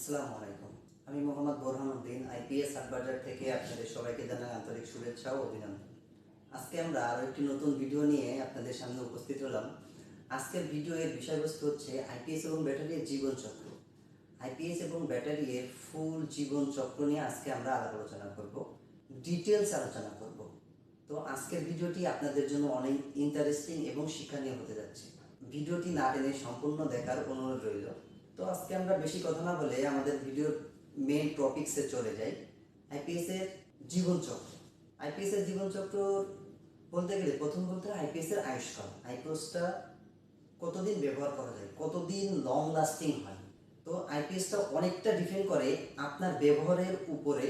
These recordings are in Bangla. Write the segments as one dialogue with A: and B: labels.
A: আসসালামু আলাইকুম। আমি মোহাম্মদ বোরহানুদ্দিন আইপিএস হাটবাজার থেকে আপনাদের সবাইকে জানাই আন্তরিক শুভেচ্ছা ও অভিনন্দন। আজকে আমরা আরও একটি নতুন ভিডিও নিয়ে আপনাদের সামনে উপস্থিত হলাম। আজকের ভিডিওর বিষয়বস্তু হচ্ছে আইপিএস এবং ব্যাটারির জীবন চক্র। আইপিএস এবং ব্যাটারির ফুল জীবন চক্র নিয়ে আজকে আমরা আলাপ আলোচনা করব ডিটেলস আলোচনা করব। তো আজকের ভিডিওটি আপনাদের জন্য অনেক ইন্টারেস্টিং এবং শিক্ষণীয় হতে যাচ্ছে। ভিডিওটি না টেনে সম্পূর্ণ দেখার অনুরোধ রইল। তো আজকে আমরা বেশি কথা না বলে আমাদের ভিডিওর মেইন টপিকসে চলে যাই। আইপিএস এর জীবনচক্র আইপিএস এর জীবনচক্র বলতে গেলে প্রথম বলতে আইপিএস এর আয়ুষ্কাল। আইপিএসটা কতদিন ব্যবহার করা যায়? কতদিন লং লাস্টিং হয়? তো আইপিএসটা অনেকটা ডিপেন্ড করে আপনার ব্যবহারের উপরে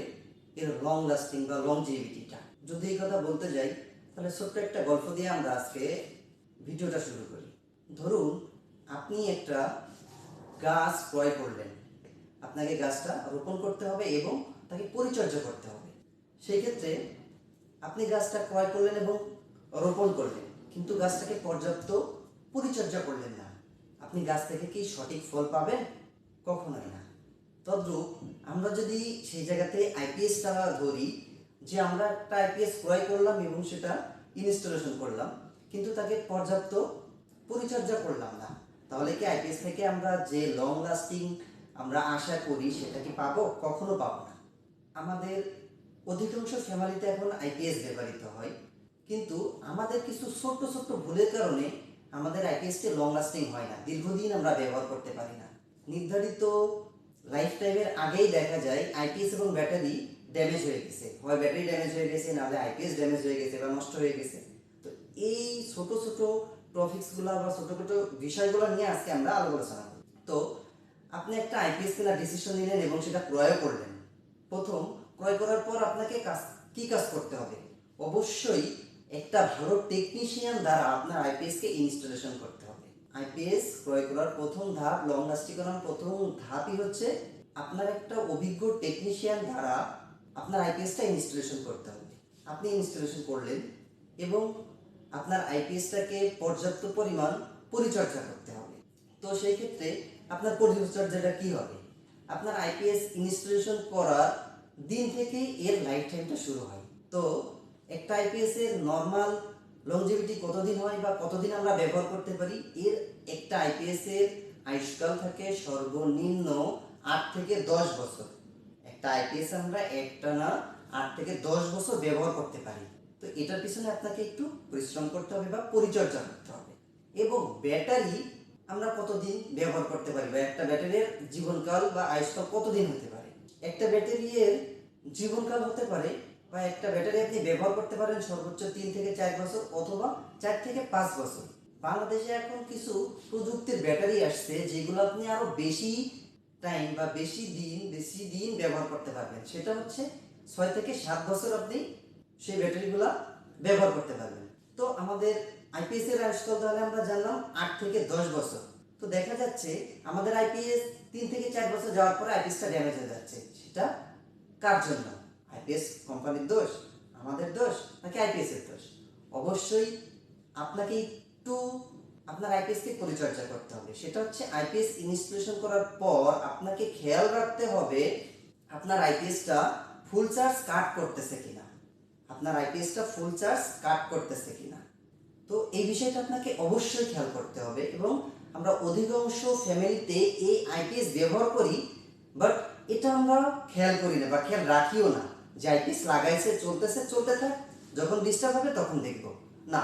A: এর লং লাস্টিং বা লং লংজিভিটিটা যদি এই কথা বলতে যাই, তাহলে ছোট্ট একটা গল্প দিয়ে আমরা আজকে ভিডিওটা শুরু করি। ধরুন, আপনি একটা গাছ ক্রয় করলেন আপনাকে গাছটা রোপণ করতে হবে এবং তাকে পরিচর্যা করতে হবে। সেই ক্ষেত্রে আপনি গাছটা ক্রয় করলেন এবং রোপণ করলেন, কিন্তু গাছটাকে পর্যাপ্ত পরিচর্যা করলেন না। আপনি গাছ থেকে কি সঠিক ফল পাবেন? কখনোই না। তদ্রূপ আমরা যদি সেই জায়গাতে আইপিএসটা ধরি, যে আমরা একটা আইপিএস ক্রয় করলাম এবং সেটা ইনস্টলেশন করলাম, কিন্তু তাকে পর্যাপ্ত পরিচর্যা করলাম না। তাহলে কি আইপিএস থেকে আমরা যে লং লাস্টিং আমরা আশা করি সেটা কি পাবো? কখনো পাবো না। আমাদের অধিকাংশ ফ্যামিলিতে এখন আইপিএস ব্যবহৃত হয়। কিন্তু আমাদের কিছু ছোট্ট ছোট্ট ভুলের কারণে আমাদের আইপিএসটি লং লাস্টিং হয় না। দীর্ঘদিন আমরা ব্যবহার করতে পারি না। নির্ধারিত লাইফ টাইমের আগেই দেখা যায় আইপিএস এবং ব্যাটারি ড্যামেজ হয়ে গেছে। হয় ব্যাটারি ড্যামেজ হয়ে গেছে, নাহলে আইপিএস ড্যামেজ হয়ে গেছে বা নষ্ট হয়ে গেছে। তো এই ছোট ছোট টপিক্সগুলো বা ছোট ছোট বিষয়গুলো নিয়ে আজকে আমরা আলোচনা করব। তো আপনি একটা আইপিএস কেনার ডিসিশন নিলেন এবং সেটা ক্রয় করলেন। প্রথম, ক্রয় করার পর আপনাকে কাজ, কি কাজ করতে হবে? অবশ্যই একটা ভালো টেকনিশিয়ান দ্বারা আপনার আইপিএস কে ইনস্টলেশন করতে হবে। আইপিএস ক্রয় করার প্রথম ধাপ লং লাস্টিং করার প্রথম ধাপই হচ্ছে আপনার একটা অভিজ্ঞ টেকনিশিয়ান দ্বারা আপনার আইপিএসটা ইনস্টলেশন করতে হবে। আপনি ইনস্টলেশন করলেন এবং আপনার আইপিএসটাকে পর্যাপ্ত পরিমাণ পরিচর্যা করতে হবে। তো সেই ক্ষেত্রে আপনার পরিচর্যাটা কি হবে? আপনার আইপিএস ইনস্টলেশন করার দিন থেকেই এর লাইফ টাইমটা শুরু হয়। তো একটা আইপিএস এর নর্মাল লংজিভিটি কতদিন হয় বা কতদিন আমরা ব্যবহার করতে পারি, এর একটা আইপিএস এর আয়ুষ্কাল থাকে সর্বনিম্ন আট থেকে দশ বছর। একটা আইপিএস আমরা একটানা আট থেকে দশ বছর ব্যবহার করতে পারি। তো এটার পিছনে আপনাকে একটু পরিশ্রম করতে হবে বা পরিচর্যা করতে হবে। এবং ব্যাটারি আমরা কতদিন ব্যবহার করতে পারি বা একটা ব্যাটারির জীবনকাল বা আয়ুষ্কাল কতদিন হতে পারে? একটা ব্যাটারির জীবনকাল হতে পারে বা একটা ব্যাটারি আপনি ব্যবহার করতে পারেন সর্বোচ্চ তিন থেকে চার বছর অথবা চার থেকে পাঁচ বছর। বাংলাদেশে এখন কিছু প্রযুক্তির ব্যাটারি আসছে যেগুলো আপনি আরও বেশি টাইম বা বেশি দিন বেশি দিন ব্যবহার করতে পারবেন। সেটা হচ্ছে ছয় থেকে সাত বছর আপনি সেই ব্যাটারিগুলা ব্যবহার করতে পারবেন। তো আমাদের আইপিএস এর আয়ুষ্কাল তাহলে আমরা জানলাম আট থেকে দশ বছর। তো দেখা যাচ্ছে আমাদের আইপিএস তিন থেকে চার বছর যাওয়ার পরে আইপিএসটা ড্যামেজ হয়ে যাচ্ছে। সেটা কার জন্য? আইপিএস কোম্পানির দোষ? আমাদের দোষ? নাকি আইপিএস এর দোষ? অবশ্যই আপনাকে একটু আপনার আইপিএস কে পরিচর্যা করতে হবে। সেটা হচ্ছে আইপিএস ইনস্টলেশন করার পর আপনাকে খেয়াল রাখতে হবে আপনার আইপিএসটা ফুল চার্জ কাট করতেছে কিনা। আপনার আইপিএসটা ফুল চার্জ কাট করতেছে কিনা। তো এই বিষয়টা আপনাকে অবশ্যই খেয়াল করতে হবে এবং আমরা অধিকাংশ ফ্যামিলিতে এই আইপিএস ব্যবহার করি বাট এটা আমরা খেয়াল করি না বা খেয়াল রাখিও না। যে আইপিএস লাগাইছে, চলতেছে, চলতে থাক, যখন ডিস্টার্ব হবে তখন দেখব। না,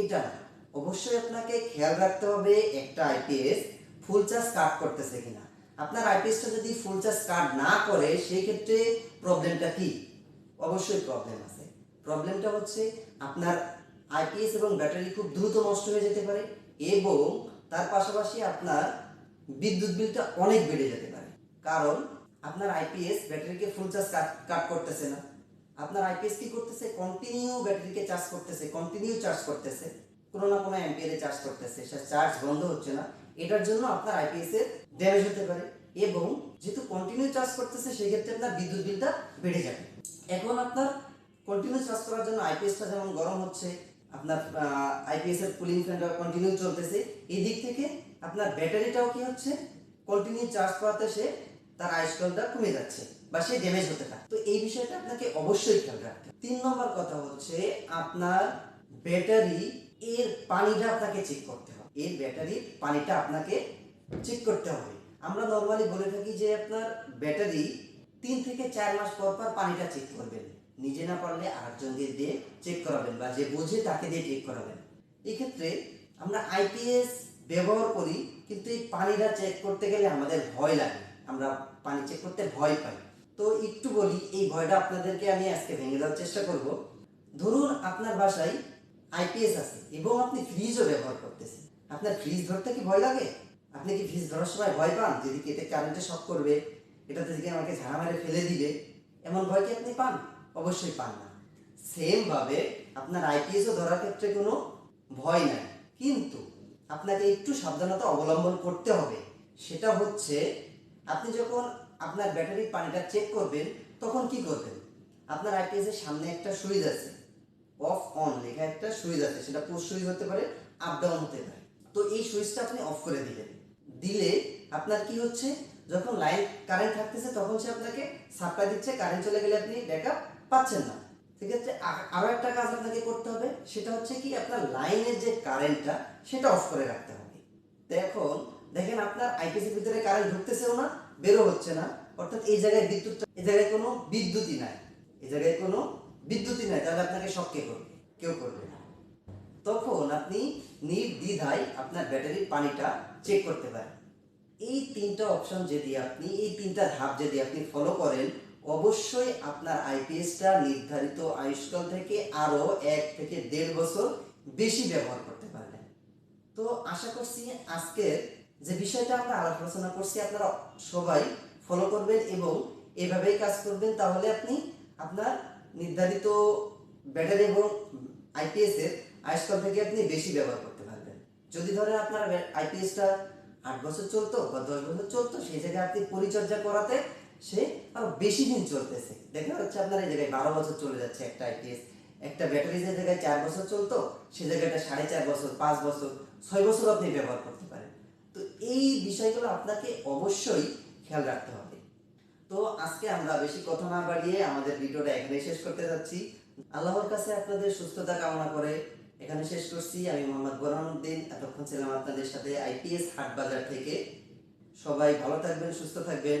A: এটা না। অবশ্যই আপনাকে খেয়াল রাখতে হবে একটা আইপিএস ফুল চার্জ কাট করতেছে কিনা। আপনার আইপিএসটা যদি ফুল চার্জ কাট না করে, সেই ক্ষেত্রে প্রবলেমটা কি? অবশ্যই প্রবলেম আছে। প্রবলেমটা হচ্ছে আপনার আইপিএস এবং ব্যাটারি খুব দ্রুত নষ্ট হয়ে যেতে পারে এবং তার পাশাপাশি আপনার বিদ্যুৎ বিলটা অনেক বেড়ে যেতে পারে। কারণ আপনার আইপিএস ব্যাটারিকে ফুল চার্জ কাট করতেছে না। আপনার আইপিএস কি করতেছে? কন্টিনিউ ব্যাটারিকে চার্জ করতেছে কন্টিনিউ চার্জ করতেছে। কোনো না কোনো অ্যাম্পিয়ারে চার্জ করতেছে। সে চার্জ বন্ধ হচ্ছে না। এটার জন্য আপনার আইপিএস এর ড্যামেজ হতে পারে এবং যেহেতু কন্টিনিউ চার্জ করতেছে সেই ক্ষেত্রে আপনার বিদ্যুৎ বিলটা বেড়ে যাবে। এখন আপনার কন্টিনিউ চার্জ করার জন্য আইপিএসটা যেমন গরম হচ্ছে, আপনার আইপিএস এর কুলিং ফ্যানটা কন্টিনিউ চলতেছে এই দিক থেকে আপনার ব্যাটারিটাও কি হচ্ছে? কন্টিনিউ চার্জ করাতে সে তার আয়ুষ্কালটা কমে যাচ্ছে বা সে ড্যামেজ হতে থাকে তো এই বিষয়টা আপনাকে অবশ্যই খেয়াল রাখতে। তিন নম্বর কথা হচ্ছে আপনার ব্যাটারি এর পানিটা আপনাকে চেক করতে হবে। এর ব্যাটারির পানিটা আপনাকে চেক করতে হবে। আমরা নর্মালি বলে থাকি যে আপনার ব্যাটারি তিন থেকে চার মাস পর পর পানিটা চেক করবেন। নিজে না পারলে আরেকজন দিয়ে চেক করাবেন বা যে বোঝে তাকে দিয়ে চেক করাবেন। এক্ষেত্রে আমরা আইপিএস ব্যবহার করি, কিন্তু এই পানিটা চেক করতে গেলে আমাদের ভয় লাগে। আমরা পানি চেক করতে ভয় পাই। তো একটু বলি, এই ভয়টা আপনাদেরকে আমি আজকে ভেঙে দেওয়ার চেষ্টা করব। ধরুন আপনার বাসায় আইপিএস আছে এবং আপনি ফ্রিজও ব্যবহার করতেছেন। আপনার ফ্রিজ ধরতে কি ভয় লাগে? আপনি কি ফ্রিজ ধরার সময় ভয় পান? যদি কেটে কারেন্টে শক করবে, এটাতে থেকে আমাকে ঝাড়া মেরে ফেলে দিবে? এমন ভয় কি আপনি পান? অবশ্যই পান না। সেম ভাবে আপনার আইপিএসও ধরার ক্ষেত্রে কোনো ভয় নাই। কিন্তু আপনাকে একটু সাবধানতা অবলম্বন করতে হবে। সেটা হচ্ছে, আপনি যখন আপনার ব্যাটারির পানিটা চেক করবেন, তখন কি করবেন? আপনার আইপিএস এর সামনে একটা সুইচ আছে। অফ অন লেখা একটা সুইচ আছে। সেটা পুশ সুইচ হতে পারে আপ ডাউন হতে পারে। তো এই সুইচটা আপনি অফ করে দিলেন। দিলে আপনার কি হচ্ছে? যখন লাইন কারেন্ট থাকতেছে, তখন সে আপনাকে সাপ্লাই দিচ্ছে কারেন্ট চলে গেলে আপনি ব্যাকআপ পাচ্ছেন না। সেক্ষেত্রে আ- আরও একটা কাজ আপনাকে করতে হবে, সেটা হচ্ছে কি আপনার লাইনের যে কারেন্টটা সেটা অফ করে রাখতে হবে। এখন দেখেন আপনার আইপিসির ভিতরে কারেন্ট ঢুকতেছেও না বেরো হচ্ছে না। অর্থাৎ এই জায়গায় বিদ্যুৎ এই জায়গায় কোনো বিদ্যুৎই নাই। এই জায়গায় কোনো বিদ্যুৎই নাই, তাহলে আপনাকে শক কে করবে? কেউ করবে না। তখন আপনি নির্দ্বিধায় আপনার ব্যাটারির পানিটা চেক করতে পারেন। এই তিনটা অপশন যদি আপনি, এই তিনটা ধাপ যদি আপনি ফলো করেন অবশ্যই আপনার আইপিএসটা নির্ধারিত আয়ুষ্কাল থেকে আরও এক থেকে দেড় বছর বেশি ব্যবহার করতে পারবেন। তো আশা করছি আজকের যে বিষয়টা আমরা আলাপ আলোচনা করছি, আপনারা সবাই ফলো করবেন এবং এভাবেই কাজ করবেন, তাহলে আপনি আপনার নির্ধারিত ব্যাটারি এবং আইপিএস এর আয়ুষ্কাল থেকে আপনি বেশি ব্যবহার করতে পারবেন। যদি ধরেন আপনার আইপিএসটা আট বছর চলতো বা দশ বছর চলতো, সেই জায়গায় আপনি পরিচর্যা করাতে সে আরও বেশি দিন চলতেছে। দেখা যাচ্ছে আপনার এই জায়গায় বারো বছর চলে যাচ্ছে একটা আইপিএস একটা ব্যাটারি যে জায়গায় চার বছর চলতো, সে জায়গাটা সাড়ে চার বছর, পাঁচ বছর, ছয় বছর আপনি ব্যবহার করতে পারেন। তো এই বিষয়গুলো আপনাকে অবশ্যই খেয়াল রাখতে হবে। তো আজকে আমরা বেশি কথা না বাড়িয়ে আমাদের ভিডিওটা এখানে শেষ করতে যাচ্ছি। আল্লাহর কাছে আপনাদের সুস্থতা কামনা করে এখানে শেষ করছি। আমি মোহাম্মদ বোরহানুদ্দিন এতক্ষণ ছিলাম আপনাদের সাথে আইপিএস হাট বাজার থেকে। সবাই ভালো থাকবেন, সুস্থ থাকবেন।